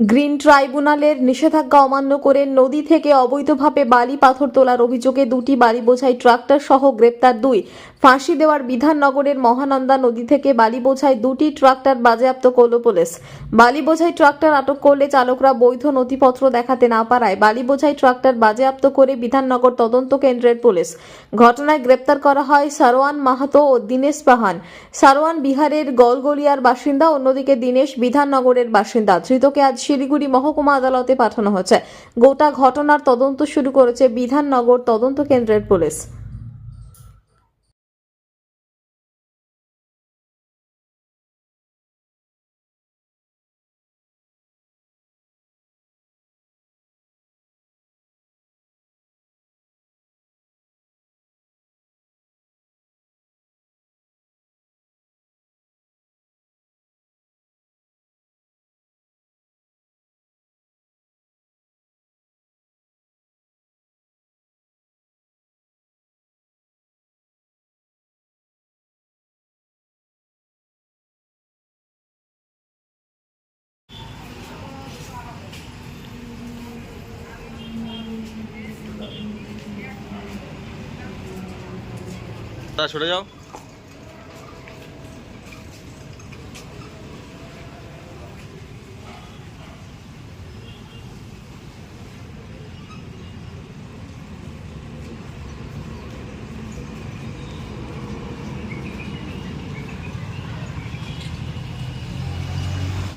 Green ট্রাইব্যুনালের নিষেধাজ্ঞা অমান্য করে নদী থেকে অবৈধভাবে বালি পাথর তোলার অভিযোগে দুটি বালি বোঝাই ট্রাক্টর সহ গ্রেপ্তার দুই। ফাঁসি দেওয়ার বিধাননগরের মহানন্দা নদী থেকে বালি বোঝাই দুটি ট্রাক্টর বাজেয়াপ্ত করল পুলিশ। বালি বোঝাই ট্রাক্টর আটক করলে চালকরা বৈধ নথিপত্র দেখাতে না পারায় বালি বোঝাই ট্রাক্টর বাজেয়াপ্ত করে বিধাননগর তদন্ত কেন্দ্রের পুলিশ। ঘটনায় গ্রেপ্তার করা হয় সারোয়ান মাহাতো ও দীনেশ পাহান। সারোয়ান বিহারের গলগলিয়ার বাসিন্দা, অন্যদিকে দীনেশ বিধাননগরের বাসিন্দা। ধৃতকে আজ শিলিগুড়ি মহকুমা আদালতে পাঠানো হয়েছে। গোটা ঘটনার তদন্ত শুরু করেছে বিধাননগর তদন্ত কেন্দ্রের পুলিশ। দাদা সরে যাও।